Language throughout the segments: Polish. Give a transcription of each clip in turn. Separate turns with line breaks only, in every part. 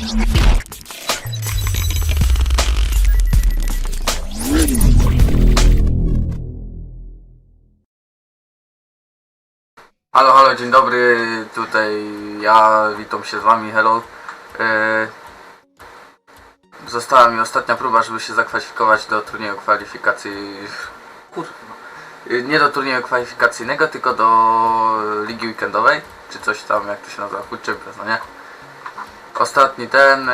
Halo, halo, dzień dobry, tutaj ja, witam się z wami, hello. E, Została mi ostatnia próba, żeby się zakwalifikować do turnieju kwalifikacji... Kurwa. E, Nie do turnieju kwalifikacyjnego, tylko do ligi weekendowej, czy coś tam, jak to się nazywa, Food no nie? Ostatni ten, e,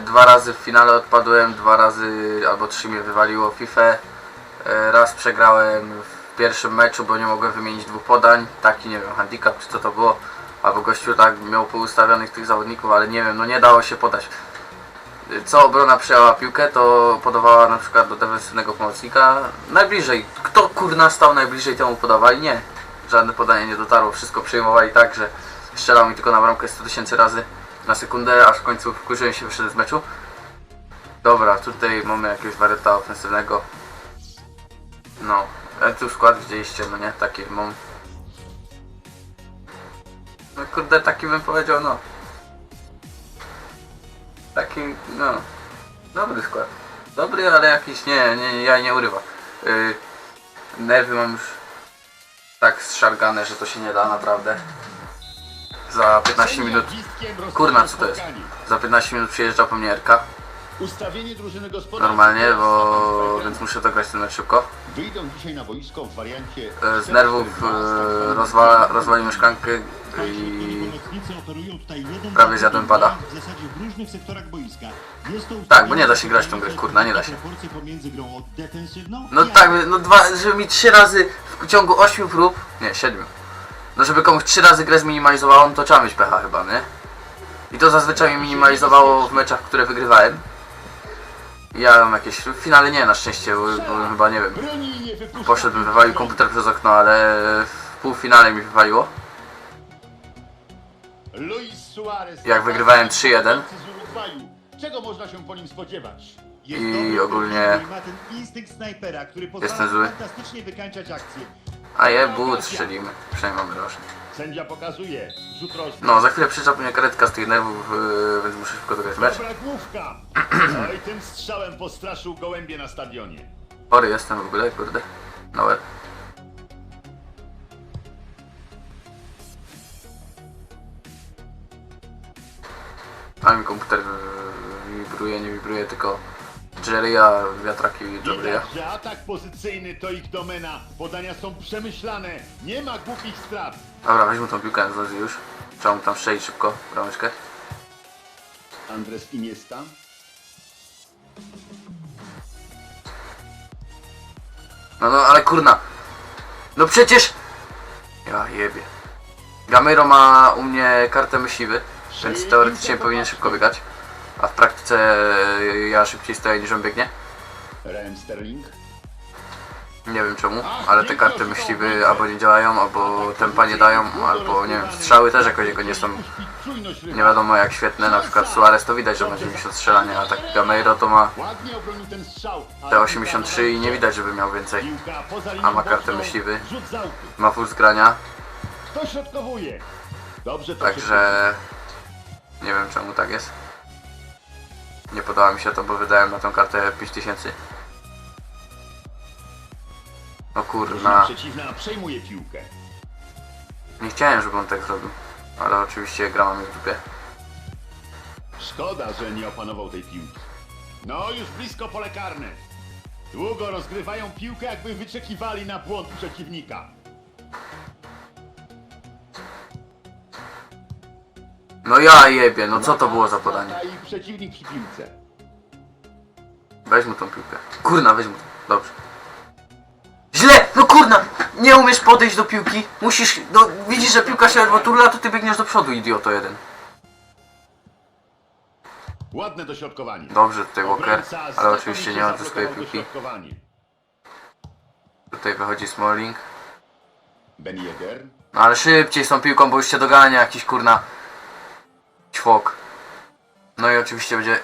dwa razy w finale odpadłem, dwa razy albo trzy mnie wywaliło FIFA. E, Raz przegrałem w pierwszym meczu, bo nie mogłem wymienić dwóch podań. Taki, nie wiem, handicap czy co to było. Albo gościu tak miał poustawionych tych zawodników, ale nie wiem, no nie dało się podać. Co obrona przyjęła piłkę, to podawała na przykład do defensywnego pomocnika. Najbliżej. Kto kurna stał najbliżej temu podawali? Nie. Żadne podanie nie dotarło. Wszystko przyjmowali tak, że strzelał mi tylko na bramkę 100 tysięcy razy na sekundę, aż w końcu wkurzyłem się wyszedłem z meczu. Dobra, tutaj mamy jakiegoś wariata ofensywnego. No, ale tu skład widzieliście, no nie? Taki mam. No kurde, taki bym powiedział, no. Taki, no. Dobry skład. Dobry, ale jakiś, nie, nie, ja nie urywa. Yy, nerwy mam już tak zszargane, że to się nie da, naprawdę. Za 15 minut, kurna, co to jest? Za 15 minut przyjeżdża po mnie RK.
Ustawienie drużyny gospodarczej.
Normalnie, bo więc muszę dograć ten mecz szybko.
Wyjdą dzisiaj na boisko w wariancie.
E, Z nerwów e, rozwala, rozwaliłem szklankę i prawie zjadłem pada.
W zasadzie w różnych sektorach boiska. Jest to
Tak, bo nie da się grać w tą grę, kurna, nie da się. No
i
tak, no dwa, żeby mi trzy razy w ciągu 8 prób, nie, 7. No żeby komuś trzy razy grę zminimalizowało, no to trzeba mieć pecha chyba, nie? I to zazwyczaj mi minimalizowało w meczach, które wygrywałem. Ja mam jakieś, w finale nie, na szczęście, bo, bo chyba nie wiem. Poszedłbym, wywalił komputer przez okno, ale w półfinale mi wywaliło. Jak wygrywałem 3-1.
z Urugwaju. Czego można się po nim spodziewać?
Jest
i ogólnie jestem zły. A je, but strzelimy. Przynajmniej mamy rożny.
Sędzia pokazuje. Rzut rożny.
No, za chwilę przyczepa mnie karetka z tych nerwów, yy, więc muszę szybko mecz.
Dobra główka. Oj, tym strzałem postraszył gołębie na stadionie.
Chory jestem w ogóle, kurde. No łeb. A mi komputer yy, wibruje, nie wibruje, tylko Jerry'a, wiatraki Jerry'a.
Widać, że atak pozycyjny to ich domena. Podania są przemyślane. Nie ma głupich strat.
Dobra, weźmy tą piłkę z już. Trzeba mu tam strzelić szybko, brameczkę.
Andres Iniesta.
No, no, ale kurna. No przecież... Ja jebie. Gamero ma u mnie kartę myśliwy, więc teoretycznie powinien szybko biegać. A w praktyce ja szybciej stoję niż on biegnie.
Raheem Sterling.
Nie wiem czemu, ale te karty myśliwy albo nie działają, albo tempa nie dają, albo nie wiem, strzały też jakoś jego nie są nie wiadomo jak świetne. Na przykład Suarez to widać, że ma 90 strzelania, a tak Gameiro to ma te 83 i nie widać, żeby miał więcej. A ma kartę myśliwy. Ma full zgrania, Także nie wiem czemu tak jest. Nie podoba mi się to, bo wydałem na tą kartę 5000.
Drużyna
kurna,
przeciwna przejmuje piłkę.
nie chciałem, żeby on tak zrobił. Ale oczywiście gra mam w dupie.
Szkoda, że nie opanował tej piłki. No, już blisko pole karne. Długo rozgrywają piłkę, jakby wyczekiwali na błąd przeciwnika.
No ja jebie, no co to było za podanie?
I przeciwnik przy piłce.
Weź mu tą piłkę. Kurna, weź mu. Dobrze. Nie umiesz podejść do piłki. Musisz, no widzisz, że piłka się turla, to ty biegniesz do przodu, idioto jeden.
Ładne dośrodkowanie.
Dobrze tutaj Walker, ale oczywiście nie odzyskuje piłki. Tutaj wychodzi Smalling.
Ben Yeager.
No ale szybciej z tą piłką, bo już cię dogania jakiś kurna ćwok. No i oczywiście będzie...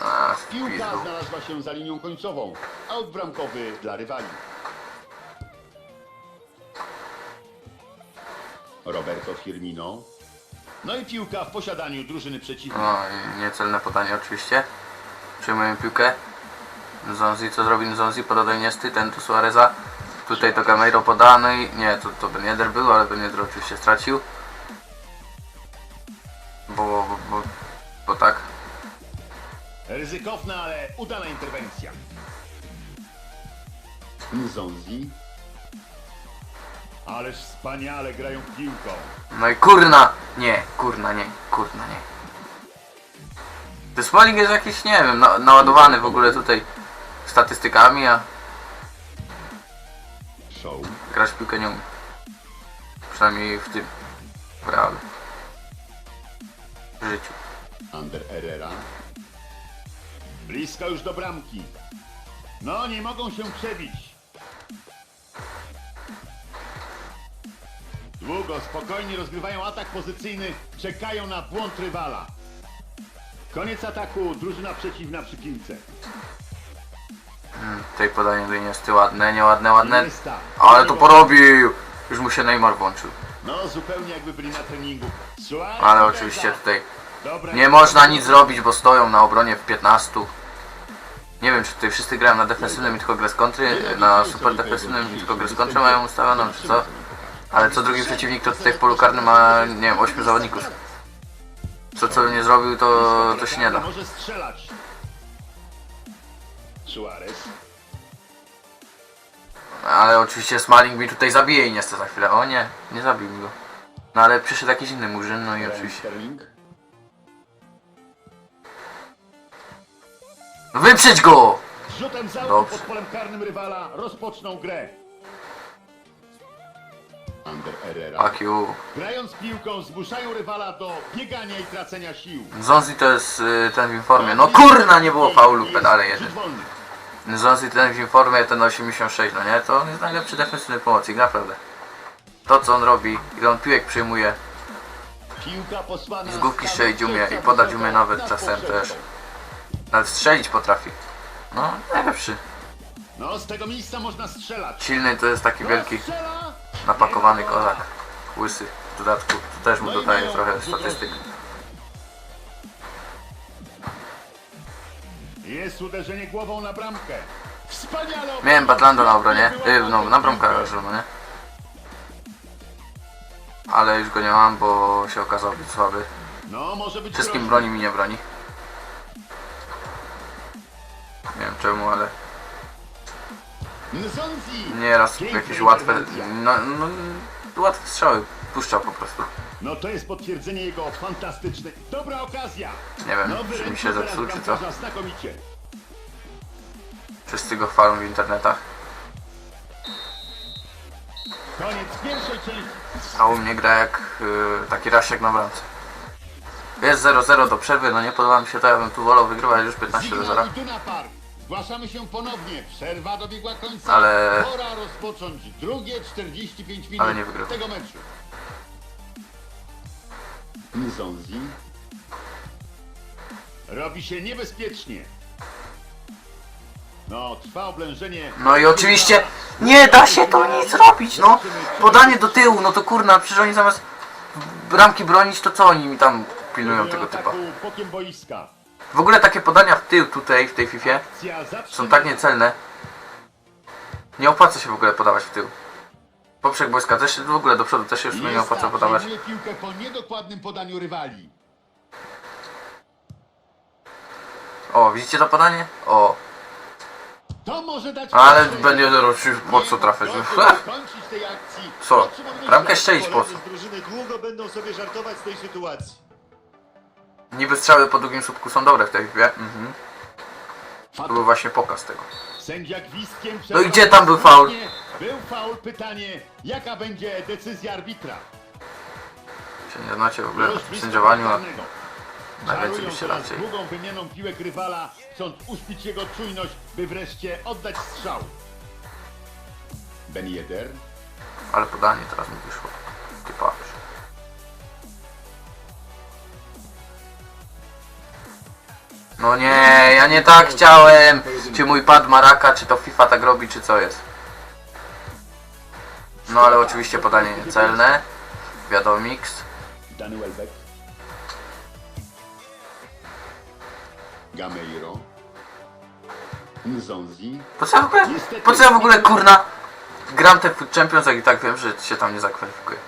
A, w
Piłka znalazła się za linią końcową. Aut bramkowy dla rywali. Roberto Firmino. No i piłka w posiadaniu drużyny przeciwnej.
No i niecelne podanie oczywiście. Przejmujemy piłkę. Zonzi, co zrobi Zonzi? Poda do Iniesty, ten do Suareza. Tutaj to Gameiro poda, no i nie, to, to Ben Yedder był, ale Ben Yedder oczywiście stracił. Bo, bo, bo, bo tak.
Ryzykowna, ale udana interwencja. Nzonzi. Ależ wspaniale grają piłką.
No i kurna! Nie, kurna, nie, kurna, nie. Ten Smalling jest jakiś, nie wiem, na, naładowany w ogóle tutaj statystykami, a
Show.
grać w piłkę nie umie. Przynajmniej w tym, w realu. W życiu.
Ander Herrera. Blisko już do bramki. No, nie mogą się przebić. Długo, spokojnie rozgrywają atak pozycyjny, czekają na błąd rywala. Koniec ataku, drużyna przeciwna przy piłce.
Tutaj podanie do Iniesty ładne, nieładne, ładne.
Iniesta.
Ale to porobił! Już mu się Neymar włączył.
No, zupełnie jakby byli na treningu. Suarez
Ale oczywiście tutaj
Dobra,
nie można nic zrobić, bo stoją na obronie w 15. Nie wiem, czy tutaj wszyscy grają na defensywnym i tylko grę z kontry, na super defensywnym i tylko grę z kontry mają ustawioną, czy co? Ale co drugi przeciwnik to tutaj w polu karnym ma, nie wiem, 8 zawodników. Co co nie zrobił, to, to się nie da.
Może strzelać. Suarez.
Ale oczywiście Smalling mi tutaj zabije i za chwilę. O nie, nie zabił mi go. No ale przyszedł jakiś inny murzyn, no i oczywiście.
Sterling.
Wyprzeć go!
Rzutem z autu
Dobrze.
pod polem karnym rywala rozpoczną grę. Ander Herrera.
You.
Grając piłką zmuszają rywala do biegania i tracenia sił.
Zonzi to jest y, ten w informie. No kurna, nie było faulu pedale jeden.
Rzut wolny.
Zonzi ten w informie, ten 86, no nie? To on jest najlepszy defensywny pomocnik, naprawdę. To co on robi, ile on piłek przyjmuje,
Piłka posłana
z główki
z
strzelić umie i podać umie nawet
na
czasem też. Nawet strzelić potrafi. No, najlepszy.
No, z tego miejsca można strzelać.
Silny to jest taki wielki,
Strzela.
Napakowany kozak. Łysy. W dodatku, to też mu dodaje trochę statystyk.
Jest uderzenie głową na bramkę. Wspaniale
Miałem Batlanda na obronie,
Nie
y,
była
no na bramkę no nie? Ale już go nie mam, bo się okazał być słaby.
No, może być
Wszystkim
groźny.
broni mi nie broni. Nie wiem czemu, ale. Nieraz jakieś łatwe, no, no, łatwe strzały puszczał po prostu.
No to jest potwierdzenie jego fantastycznej. Dobra okazja.
Nie wiem, czy mi się zepsuł, czy co. Wszyscy go chwalą w internetach. A u mnie gra jak y, taki rasiek na bramce. Jest 0-0 do przerwy, no nie podoba mi się to, ja bym tu wolał wygrywać już 15 do 0.
Zgłaszamy się ponownie. Przerwa dobiegła końca.
Ale-
Pora rozpocząć drugie 45 minut
Ale nie
tego meczu. Nzonzi. Robi się niebezpiecznie. No, trwa oblężenie.
No i oczywiście nie da się to nic zrobić, no. Podanie do tyłu, no to kurna, przecież oni zamiast bramki bronić, to co oni mi tam pilnują tego typa?
ataku bokiem boiska.
W ogóle takie podania w tył tutaj, w tej Fifie, są tak niecelne. Nie opłaca się w ogóle podawać w tył. Poprzek boiska też w ogóle do przodu też się już nie opłaca podawać.
przejmuje piłkę po niedokładnym podaniu rywali.
O, widzicie to podanie? O,
To może dać
ale będzie robił po co trafiać. Co? Bramkę strzelić po co?
Drużyny długo będą sobie żartować z tej sytuacji.
Niby strzały po drugim słupku są dobre w tej Fifie. Mhm. To był właśnie pokaz tego.
Sędzia gwizdkiem
No i gdzie tam był faul?
Był faul, pytanie, jaka będzie decyzja arbitra?
Się nie znacie w ogóle
blisko
sędziowaniu, a
Czarują
byście raczej.
długą wymianą piłek rywala, chcąc uśpić jego czujność, by wreszcie oddać strzał. Ben Yedder.
Ale podanie teraz mi wyszło. No nie, ja nie tak chciałem. Czy mój pad maraka, czy to FIFA tak robi, czy co jest. No ale oczywiście podanie celne. Wiadomix.
Dany Welbeck. Gameiro. Nzonzi.
Po co, ja w ogóle, po co ja w ogóle kurna gram te Food Champions, jak i tak wiem, że się tam nie zakwalifikuję.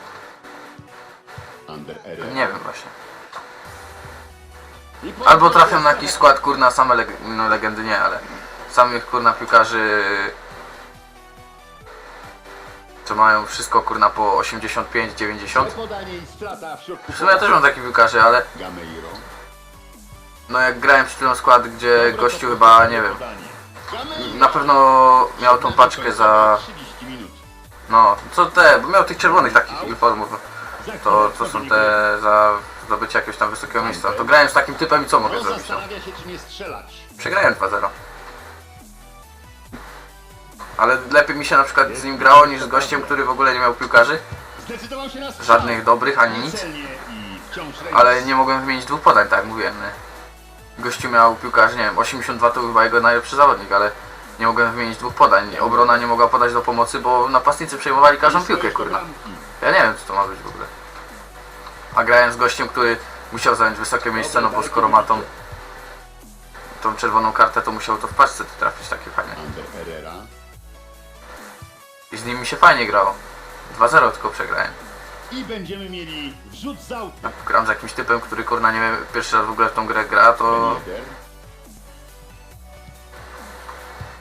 Under
Nie wiem właśnie. Albo trafiam na jakiś skład kurna same leg no, legendy nie, ale samych kurna piłkarzy co mają wszystko kurna po 85-90.
Podanie i strata w
sumie ja też mam takich piłkarzy, ale no jak grałem przed chwilą skład, gdzie gościu chyba, nie wiem, na pewno miał tą paczkę za,
30 minut.
no, co te, bo miał tych czerwonych takich uniformów, to, to są te za zdobycie jakiegoś tam wysokiego miejsca. To grałem z takim typem i co mogę zrobić? No?
zastanawia się, czy nie strzelać.
Przegrałem 2-0. Ale lepiej mi się na przykład z nim grało niż z gościem, który w ogóle nie miał piłkarzy.
Zdecydował się na strzał.
Żadnych dobrych ani nic.
Celnie i wciąż remis.
Ale nie mogłem wymienić dwóch podań, tak jak mówiłem. Nie? Gościu miał piłkarzy, nie wiem, 82 to chyba jego najlepszy zawodnik, ale nie mogłem wymienić dwóch podań. Obrona nie mogła podać do pomocy, bo napastnicy przejmowali każdą piłkę, kurna. Ja nie wiem, co to ma być w ogóle. A grałem z gościem, który musiał zająć wysokie miejsce, no bo skoro ma tą, tą czerwoną kartę, to musiał to w paczce trafić takie
Herrera.
I z nim mi się fajnie grało. 2-0 tylko przegrałem.
I będziemy mieli wrzut z autu.
Jak gram z jakimś typem, który kurna nie wiem, pierwszy raz w ogóle w tą grę gra, to.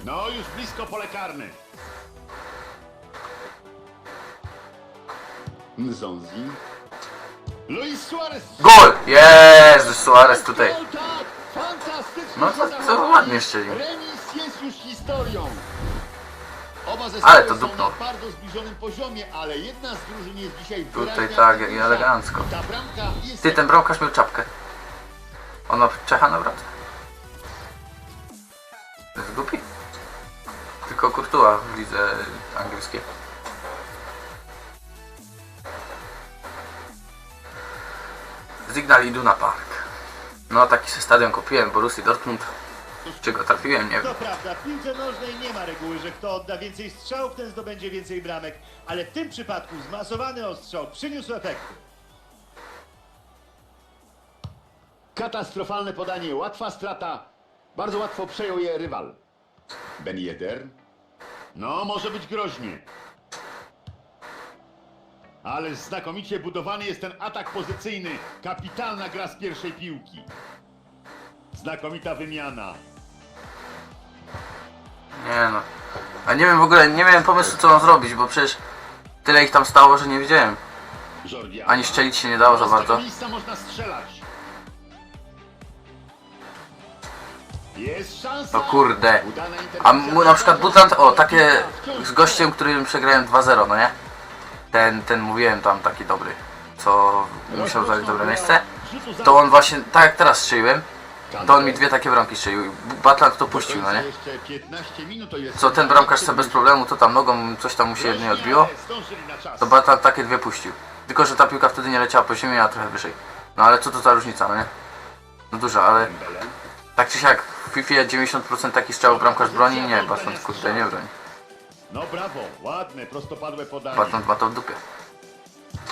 No, już blisko pole karne. Nzonzi.
GOL! Jezus, Suarez tutaj. No to
zachował.
ładnie strzelił.
Remis jest już historią. Oba
Ale to
są
dupnął.
na bardzo zbliżonym poziomie, ale jedna z drużyn jest dzisiaj
Tutaj tak,
aktywniejsza.
elegancko.
Ta bramka jest
Ty, ten bramkarz miał czapkę. On ma Czecha na wrotę. To jest głupi. Tylko Kurtua w lidze angielskiej. Signal Iduna Park. No taki se stadion kupiłem, Borussii Dortmund. Czy go trafiłem, nie wiem.
To prawda, w piłce nożnej nie ma reguły, że kto odda więcej strzałów, ten zdobędzie więcej bramek, ale w tym przypadku zmasowany ostrzał przyniósł efekty.
Katastrofalne podanie, łatwa strata. Bardzo łatwo przejął je rywal. Ben Yedder. No, może być groźnie. Ale znakomicie budowany jest ten atak pozycyjny. Kapitalna gra z pierwszej piłki. Znakomita wymiana.
Nie no. A nie wiem w ogóle, nie miałem pomysłu co mam zrobić, bo przecież tyle ich tam stało, że nie wiedziałem.
Jordi
Ani szczelić się nie dało za bardzo.
miejsca można strzelać. Jest szansa.
No kurde.
Udana
A mu na przykład Butland, o takie z gościem, którym przegrałem 2-0, no nie? Ten, ten mówiłem tam taki dobry, co musiał zająć dobre miejsce. To on właśnie, tak jak teraz strzeliłem, to on mi dwie takie bramki strzelił. Butland to puścił, no nie?
Jeszcze 15 minut to jest.
Co ten bramkarz sobie bez problemu, to tam nogą coś tam mu się jedynie odbiło, to Butland takie dwie puścił. Tylko, że ta piłka wtedy nie leciała po ziemi, a trochę wyżej. No ale co to za różnica, no nie? No duża, ale tak czy siak w FIFA 90% takich strzałów bramkarz broni, nie, Butland kurde nie broni.
No brawo, ładne, prostopadłe podanie.
Ma to w dupie.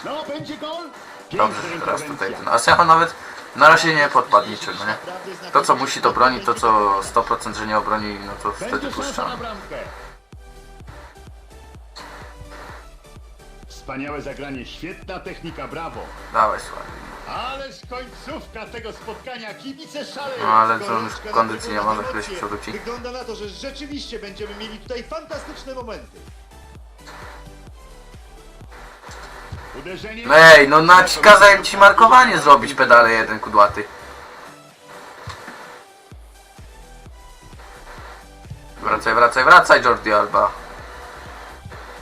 No, będzie gol.
Dobrze, że teraz tutaj ten Aseho nawet na razie nie podpadł niczego, nie? To co musi to broni, to co 100% że nie obroni, no to wtedy
Będzie szansa na
puszczam.
bramkę. Wspaniałe zagranie, świetna technika, brawo.
Dawaj słaby.
Ależ końcówka tego spotkania, kibice szaleją.
No ale to on
na
za
trybunach,
chwilę się przewróci.
Wygląda na to, że rzeczywiście będziemy mieli tutaj fantastyczne momenty.
Uderzenie.
Ej, no naci kazałem ci markowanie zrobić pedale jeden kudłaty. Wracaj, wracaj, wracaj Jordi Alba.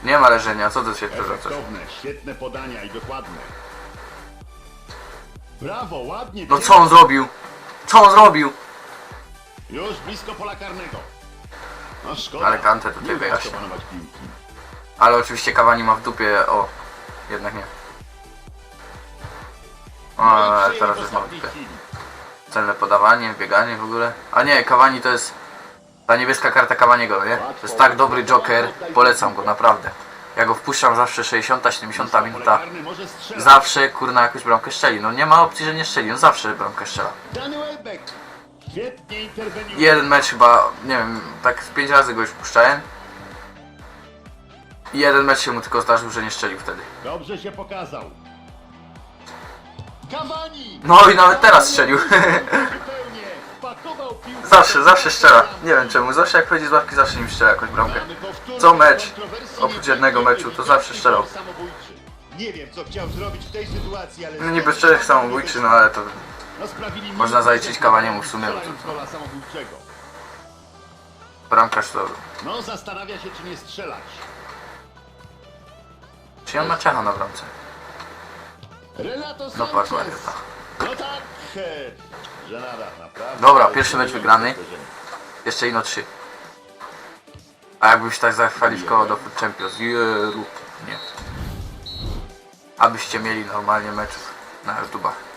Nie ma leżenia, co ty się przewracasz?
Efektowne, świetne podania i dokładne. Brawo, ładnie.
No co on zrobił? Co on zrobił?
Już blisko pola karnego. No szkoda.
Ale Kante tutaj wyjaśnia. Ale oczywiście Cavani ma w dupie, o, jednak nie. O,
No
ale teraz już ma w dupie. Celne podawanie, bieganie w ogóle. A nie, Cavani to jest ta niebieska karta Cavaniego, nie? To jest tak dobry joker, polecam go, naprawdę. Ja go wpuszczam zawsze 60-70
Pole
minuta. Zawsze kurna jakąś bramkę strzeli. No nie ma opcji, że nie strzeli, on zawsze bramkę strzela. Jeden mecz chyba, nie wiem, tak z pięć razy go już puszczałem. I jeden mecz się mu tylko zdarzył, że nie strzelił wtedy.
Dobrze się pokazał.
No i nawet teraz strzelił. Zawsze, zawsze strzela. Nie wiem czemu, zawsze jak wchodzi z ławki, zawsze im strzela jakąś bramkę. Co mecz, oprócz jednego meczu, to zawsze
samobójczy.
Nie wiem, co chciał zrobić w tej sytuacji, ale...
No niby szczerek samobójczy, no ale to Można zaliczyć
jeden,
Cavaniemu w sumie. bramkarz to...
No, zastanawia się, czy nie strzelać.
Czy on ma ciacha na bramce? No patrz Mariota.
No tak. Żenada, naprawdę.
Dobra, pierwszy mecz wygrany. Jeszcze ino 3. A jakbyś tak zakwalifikował do Food Champions? Jeru. Nie. Abyście mieli normalnie meczów na YouTubach.